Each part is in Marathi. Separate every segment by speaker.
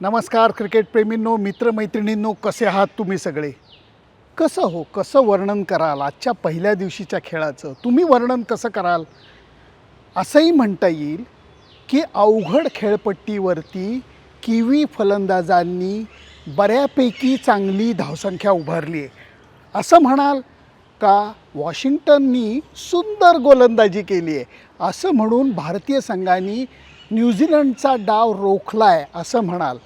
Speaker 1: नमस्कार क्रिकेटप्रेमींनो मित्रमैत्रिणींनो कसे आहात तुम्ही सगळे? कसं हो? कसं वर्णन कराल? आजच्या पहिल्या दिवशीच्या खेळाचं तुम्ही वर्णन कसं कराल? असंही म्हणता येईल की अवघड खेळपट्टीवरती किवी फलंदाजांनी बऱ्यापैकी चांगली धावसंख्या उभारली आहे. असं म्हणाल का? वॉशिंग्टननी सुंदर गोलंदाजी केली आहे. असं म्हणून भारतीय संघाने न्यूझीलंडचा डाव रोखला आहे असं म्हणाल.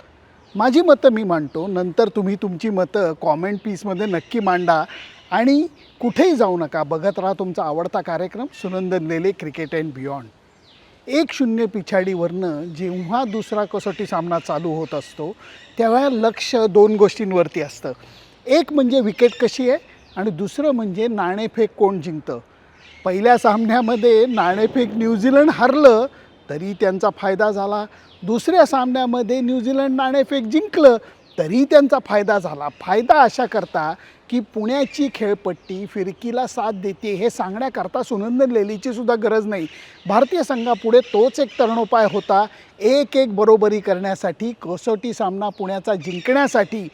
Speaker 1: माझी मतं मी मांडतो. नंतर तुम्ही तुमची मतं कॉमेंट पीसमध्ये नक्की मांडा. आणि कुठेही जाऊ नका. बघत राहा तुमचा आवडता कार्यक्रम Sunandan Lele cricket and beyond एक शून्य पिछाडीवरनं जेव्हा दुसरा कसोटी सामना चालू होत असतो तेव्हा लक्ष दोन गोष्टींवरती असतं. एक म्हणजे विकेट कशी आहे आणि दुसरं म्हणजे नाणेफेक कोण जिंकतं. पहिल्या सामन्यामध्ये नाणेफेक न्यूझीलंड हरलं तरी त्यांचा फायदा झाला. दुसऱ्या सामन्यामध्ये न्यूझीलंड नाणेफेक जिंकलं तरी त्यांचा फायदा झाला. फायदा अशा करता की पुण्याची खेळपट्टी फिरकीला साथ देते हे सांगण्याकरता सुनंदन लेलीची सुद्धा गरज नाही. भारतीय संघापुढे तोच एक तरणोपाय होता. एक एक बरोबरी करण्यासाठी कसोटी सामना पुण्याचा जिंकण्यासाठी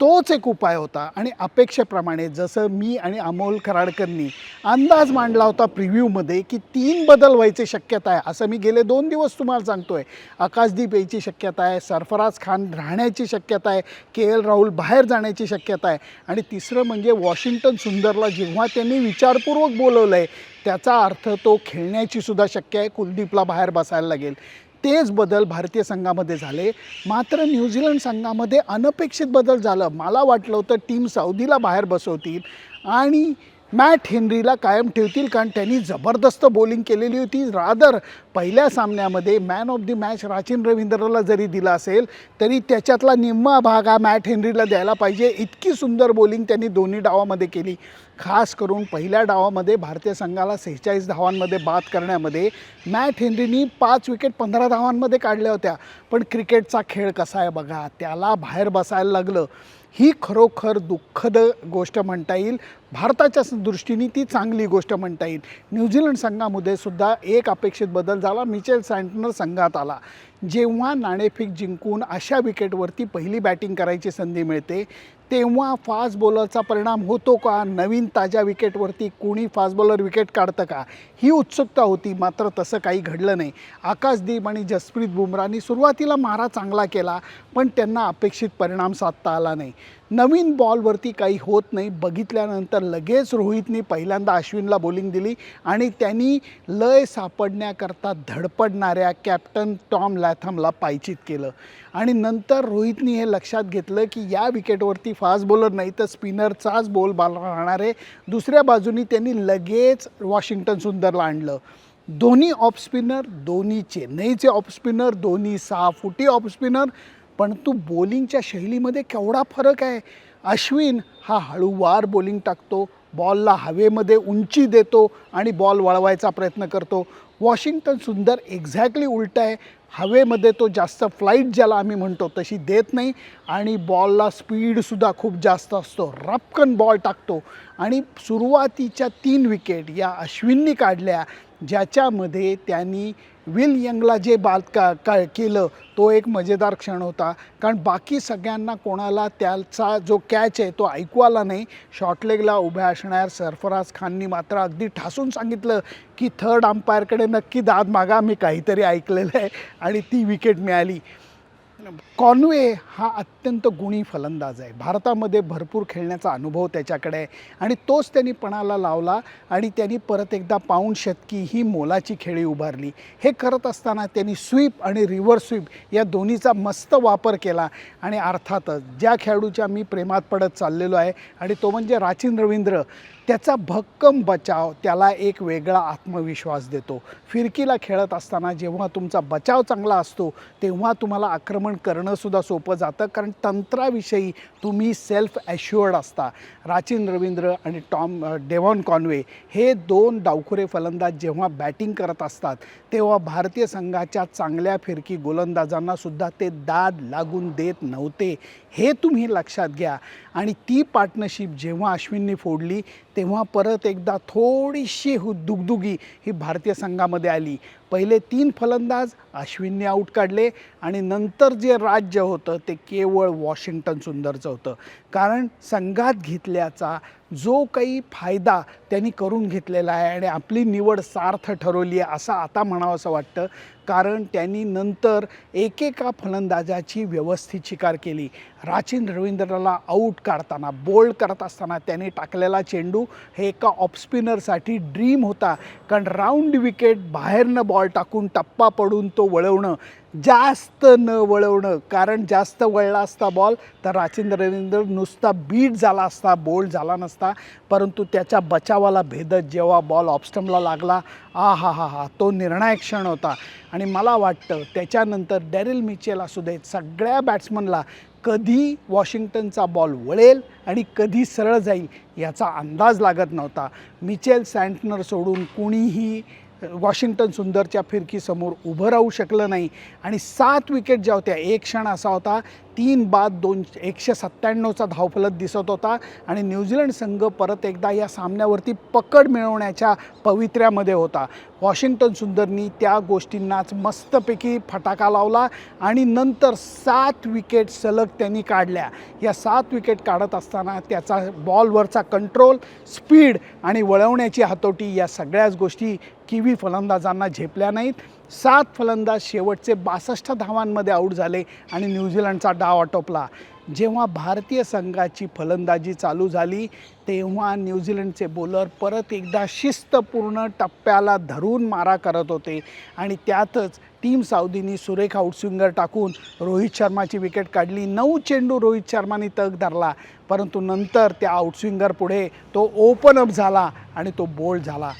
Speaker 1: तोच एक उपाय होता. आणि अपेक्षेप्रमाणे जसं मी आणि अमोल कराडकरनी अंदाज मांडला होता प्रिव्ह्यूमध्ये की तीन बदल व्हायची शक्यता आहे. असं मी गेले दोन दिवस तुम्हाला सांगतो आहे आकाशदीप यायची शक्यता आहे सरफराज खान राहण्याची शक्यता आहे के एल राहुल बाहेर जाण्याची शक्यता आहे. आणि तिसरं म्हणजे वॉशिंग्टन सुंदरला जेव्हा त्यांनी विचारपूर्वक बोलवलं आहे त्याचा अर्थ तो खेळण्याची सुद्धा शक्य आहे कुलदीपला बाहेर बसायला लागेल. तेच बदल भारतीय संघामध्ये झाले. मात्र न्यूझीलंड संघामध्ये अनपेक्षित बदल झालं. मला वाटलं होतं टीम सौदीला बाहेर बसवतील आणि मॅट हेनरीला कायम ठेवतील कारण त्यांनी जबरदस्त बॉलिंग केलेली होती. रादर पहिल्या सामन्यामध्ये man of the match Rachin रवींद्रला जरी दिला असेल तरी त्याच्यातला निम्मा भाग हा मॅट हेनरीला द्यायला पाहिजे. इतकी सुंदर बॉलिंग त्यांनी दोन्ही डावामध्ये केली. खास करून पहिल्या डावामध्ये भारतीय संघाला सेहेचाळीस धावांमध्ये बाद करण्यामध्ये मॅट हेनरीनी पाच विकेट पंधरा धावांमध्ये काढल्या होत्या. पण क्रिकेटचा खेळ कसा आहे बघा त्याला बाहेर बसायला लागलं. ही खरोखर दुःखद गोष्ट म्हणता येईल. भारताच्या दृष्टीने ती चांगली गोष्ट म्हणता येईल. न्यूझीलंड संघामध्ये सुद्धा एक अपेक्षित बदल झाला. मिचेल सँटनर संघात आला. जेव्हा नाणेफेक जिंकून अशा विकेटवरती पहिली बॅटिंग करायची संधी मिळते तेव्हा फास्ट बॉलरचा परिणाम होतो का? नवीन ताज्या विकेटवरती कोणी फास्ट बॉलर विकेट काढतं का? ही उत्सुकता होती मात्र तसं काही घडलं नाही. आकाशदीप आणि जसप्रीत बुमराहनी सुरुवातीला मारा चांगला केला पण त्यांना अपेक्षित परिणाम साधता आला नाही. नवीन बॉलवरती काही होत नाही. बघितल्यानंतर लगेच रोहितने पहिल्यांदा अश्विनला बॉलिंग दिली आणि त्यांनी लय सापडण्याकरता धडपडणाऱ्या कॅप्टन टॉम लॅथमला पायचित केलं. आणि नंतर रोहितनी हे लक्षात घेतलं की या विकेटवरती फास्ट बॉलर नाही तर स्पिनरचाच बॉल बाल राहणार आहे दुसऱ्या बाजूनी त्यांनी लगेच वॉशिंग्टन सुंदरला आणलं. दोन्ही ऑफ स्पिनर दोन्ही चेन्नईचे ऑफ स्पिनर दोन्ही सहा फुटी ऑफ स्पिनर पण तू बॉलिंगच्या शैलीमध्ये केवढा फरक आहे? अश्विन हा हळूवार बॉलिंग टाकतो बॉलला हवेमध्ये उंची देतो आणि बॉल वळवायचा प्रयत्न करतो. वॉशिंग्टन सुंदर एक्झॅक्टली उलट आहे. हवेमध्ये तो जास्त फ्लाईट ज्याला आम्ही म्हणतो तशी देत नाही आणि बॉलला स्पीडसुद्धा खूप जास्त असतो. रपकन बॉल टाकतो आणि सुरुवातीच्या तीन विकेट या अश्विननी काढल्या. ज्याच्यामध्ये त्यांनी विल यंगला जे बाद का का केलं तो एक मजेदार क्षण होता. कारण बाकी सगळ्यांना कोणाला त्याचा जो कॅच आहे तो ऐकू आला नाही शॉर्टलेगला उभ्या असणाऱ्या सरफराज खाननी मात्र अगदी ठासून सांगितलं की थर्ड अंपायरकडे नक्की दाद मागा. मी काहीतरी ऐकलेलं आहे आणि ती विकेट मिळाली. कॉन्वे हा अत्यंत गुणी फलंदाज आहे. भारतामध्ये भरपूर खेळण्याचा अनुभव त्याच्याकडे आहे. आणि तोच त्यांनी पणाला लावला आणि त्यांनी परत एकदा पाऊण शतकी ही मोलाची खेळी उभारली. हे करत असताना त्यांनी स्वीप आणि रिव्हर्स स्वीप या दोन्हीचा मस्त वापर केला. आणि अर्थातच ज्या खेळाडूच्या मी प्रेमात पडत चाललेलो आहे आणि तो म्हणजे राचिन रवींद्र. त्याचा भक्कम बचाव त्याला एक वेगळा आत्मविश्वास देतो. फिरकीला खेळत असताना जेव्हा तुमचा बचाव चांगला असतो तेव्हा तुम्हाला आक्रमण करणंसुद्धा सोपं जातं कारण तंत्राविषयी तुम्ही सेल्फ ॲश्युअर्ड असता. राचिन रवींद्र आणि टॉम डेव्हॉन कॉन्वे हे दोन डावखुरे फलंदाज जेव्हा बॅटिंग करत असतात तेव्हा भारतीय संघाच्या चांगल्या फिरकी गोलंदाजांनासुद्धा ते दाद लागून देत नव्हते. हे तुम्ही लक्षात घ्या. आणि ती पार्टनरशिप जेव्हा अश्विनने फोडली तेव्हा परत एकदा थोडीशी हु दुगदुगी ही भारतीय संघामध्ये आली. पहिले तीन फलंदाज अश्विनने आऊट काढले आणि नंतर जे राज्य होतं ते केवळ वॉशिंग्टन सुंदरचं होतं. कारण संघात घेतल्याचा जो काही फायदा त्यांनी करून घेतलेला आहे आणि आपली निवड सार्थ ठरवली आहे असं आता म्हणावं असं वाटतं. कारण त्यांनी नंतर एकेका फलंदाजाची व्यवस्थित शिकार केली. राचिन रवींद्रला आऊट काढताना बोल्ड करत असताना त्याने टाकलेला चेंडू हे एका ऑफस्पिनरसाठी ड्रीम होता. कारण राऊंड विकेट बाहेरनं बॉल टाकून टप्पा पडून तो वळवणं जास्त न वळवणं. कारण जास्त वळला असता बॉल तर राचिन रवींद्र नुसता बीट झाला असता बोल्ड झाला नसता. परंतु त्याच्या बचावाला भेदत जेव्हा बॉल ऑपस्टमला लागला आ हा हा हा तो निर्णायक क्षण होता. आणि मला वाटतं त्याच्यानंतर डॅरिल मिचेल असू देत सगळ्या बॅट्समनला कधी वॉशिंग्टनचा बॉल वळेल आणि कधी सरळ जाईल याचा अंदाज लागत नव्हता. मिचेल सँटनर सोडून कुणीही वॉशिंग्टन सुंदरच्या फिरकीसमोर उभं राहू शकलं नाही. आणि सात विकेट ज्या होत्या एक क्षण असा होता तीन बाद दोन एकशे सत्त्याण्णवचा धावफलक दिसत होता. आणि न्यूझीलंड संघ परत एकदा या सामन्यावरती पकड मिळवण्याच्या पवित्र्यामध्ये होता. वॉशिंग्टन सुंदरनी त्या गोष्टींनाच मस्तपैकी फटाका लावला आणि नंतर सात विकेट सलग त्यांनी काढल्या. या सात विकेट काढत असताना त्याचा बॉलवरचा कंट्रोल स्पीड आणि वळवण्याची हातोटी या सगळ्याच गोष्टी किवी फलंदाजांना झेपल्या नाहीत. सात फलंदाज शेवटचे बासष्ट धावांमध्ये आऊट झाले आणि न्यूझीलंडचा डाव आटोपला. जेव्हा भारतीय संघाची फलंदाजी चालू झाली तेव्हा न्यूझीलंडचे बॉलर परत एकदा शिस्तपूर्ण टप्प्याला धरून मारा करत होते आणि त्यातच टीम साऊदीनी सुरेख आउटस्विंगर टाकून रोहित शर्माची विकेट काढली. नऊ चेंडू रोहित शर्माने तग धरला परंतु नंतर त्या आउटस्विंगर पुढे तो ओपन अप झाला आणि तो बोल्ड झाला.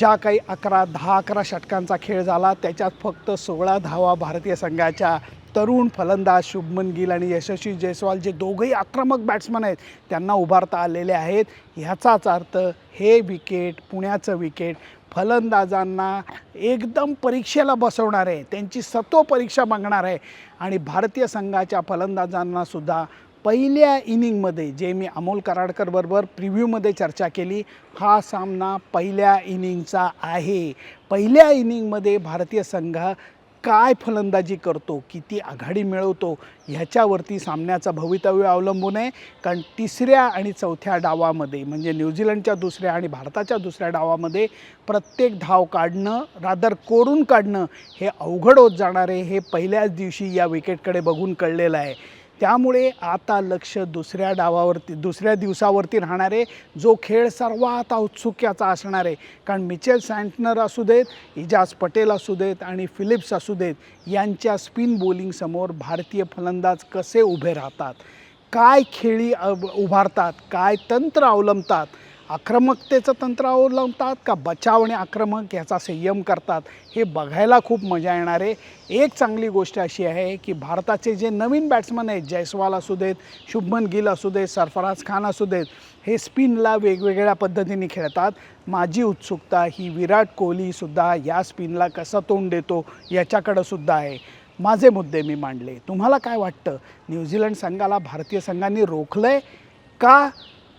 Speaker 1: ज्या काही अकरा दहा अकरा षटकांचा खेळ झाला त्याच्यात फक्त सोळा धावा भारतीय संघाच्या तरुण फलंदाज शुभमन गिल आणि यशस्वी जयस्वाल जे दोघंही आक्रमक बॅट्समन आहेत त्यांना उभारता आलेले आहेत. ह्याचाच अर्थ हे विकेट पुण्याचं विकेट फलंदाजांना एकदम परीक्षेला बसवणार आहे त्यांची सत्व परीक्षा मागणार आहे आणि भारतीय संघाच्या फलंदाजांनासुद्धा पहिल्या इनिंगमध्ये जे मी अमोल कराडकरबरोबर प्रिव्ह्यूमध्ये चर्चा केली हा सामना पहिल्या इनिंगचा आहे. पहिल्या इनिंगमध्ये भारतीय संघ काय फलंदाजी करतो किती आघाडी मिळवतो ह्याच्यावरती सामन्याचं भवितव्य अवलंबून आहे. कारण तिसऱ्या आणि चौथ्या डावामध्ये म्हणजे न्यूझीलंडच्या दुसऱ्या आणि भारताच्या दुसऱ्या डावामध्ये प्रत्येक धाव काढणं रादर कोरून काढणं हे अवघड होत जाणार आहे हे पहिल्याच दिवशी या विकेटकडे बघून कळलेलं आहे. त्यामुळे आता लक्ष दुसऱ्या डावावरती दुसऱ्या दिवसावरती राहणार आहे जो खेळ सर्वात औत्सुक्याचा असणार आहे. कारण मिचेल सँटनर असू देत इजाज पटेल असू देत आणि फिलिप्स असू देत यांच्या स्पिन बॉलिंगसमोर भारतीय फलंदाज कसे उभे राहतात? काय खेळी उभारतात? काय तंत्र अवलंबतात? आक्रमकतेचं तंत्र अवलंबतात का बचाव आणि आक्रमक याचा संयम करतात हे बघायला खूप मजा येणार आहे. एक चांगली गोष्ट अशी आहे की भारताचे जे नवीन बॅट्समन आहेत जयस्वाल असू देत शुभमन गिल असू देत सरफराज खान असू देत हे स्पिनला वेगवेगळ्या पद्धतीने खेळतात. माझी उत्सुकता ही विराट कोहलीसुद्धा या स्पिनला कसं तोंड देतो याच्याकडं सुद्धा आहे. माझे मुद्दे मी मांडले. तुम्हाला काय वाटतं? न्यूझीलंड संघाला भारतीय संघाने रोखलं आहे का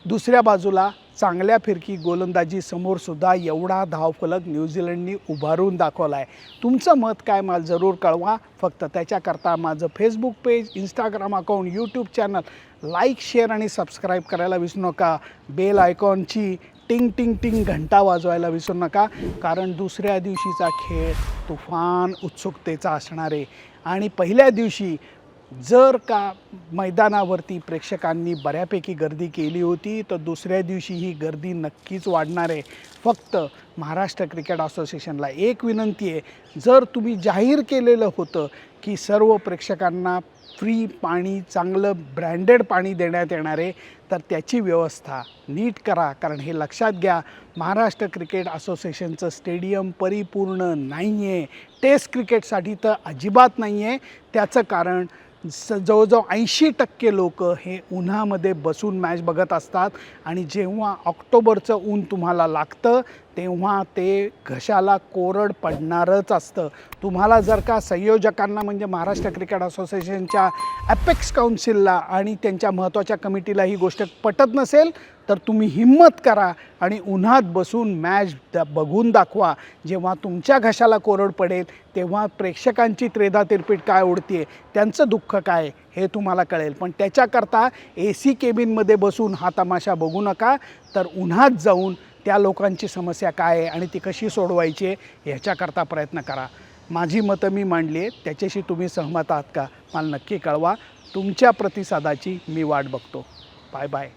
Speaker 1: दुसऱ्या बाजूला चांगल्या फिरकी गोलंदाजीसमोरसुद्धा सुद्धा एवढा धावफलक न्यूझीलंडनी उभारून दाखवला आहे तुमचं मत काय मला जरूर कळवा. फक्त त्याच्याकरता माझं Facebook page Instagram account YouTube channel like share आणि सबस्क्राईब करायला विसरू नका. बेल आयकॉनची टिंग टिंग टिंग घंटा वाजवायला विसरू नका. कारण दुसऱ्या दिवशीचा खेळ तुफान उत्सुकतेचा असणार. आहे आणि पहिल्या दिवशी जर का मैदानावरती प्रेक्षकांनी बऱ्यापैकी गर्दी केली होती तर दुसऱ्या दिवशी ही गर्दी नक्कीच वाढणार आहे. फक्त महाराष्ट्र क्रिकेट असोसिएशनला एक विनंती आहे जर तुम्ही जाहीर केलेलं होतं की सर्व प्रेक्षकांना फ्री पाणी चांगलं ब्रँडेड पाणी देण्यात येणार आहे तर त्याची व्यवस्था नीट करा. कारण हे लक्षात घ्या महाराष्ट्र क्रिकेट असोसिएशनचं स्टेडियम परिपूर्ण नाही आहे टेस्ट क्रिकेटसाठी तर अजिबात नाही आहे त्याचं कारण स जवळजवळ ऐंशी टक्के लोक हे उन्हामध्ये बसून मॅच बघत असतात. आणि जेव्हा ऑक्टोबरचं ऊन तुम्हाला लागतं तेव्हा ते घशाला कोरड पडणारच असतं. तुम्हाला जर का संयोजकांना म्हणजे महाराष्ट्र क्रिकेट असोसिएशनच्या ॲपेक्स काउन्सिलला आणि त्यांच्या महत्त्वाच्या कमिटीला ही गोष्ट पटत नसेल तर तुम्ही हिंमत करा आणि उन्हात बसून मॅच द बघून दाखवा. जेव्हा तुमच्या घशाला कोरड पडेल तेव्हा प्रेक्षकांची त्रेधा तिरपीट काय उडते त्यांचं दुःख काय हे तुम्हाला कळेल. पण त्याच्याकरता ए सी केबिनमध्ये बसून हा तमाशा बघू नका. तर उन्हात जाऊन त्या लोकांची समस्या काय आहे आणि ती कशी सोडवायची आहे ह्याच्याकरता प्रयत्न करा. माझी मतं मी मांडली आहेत त्याच्याशी तुम्ही सहमत आहात का? मला नक्की कळवा. तुमच्या प्रतिसादाची मी वाट बघतो. Bye bye.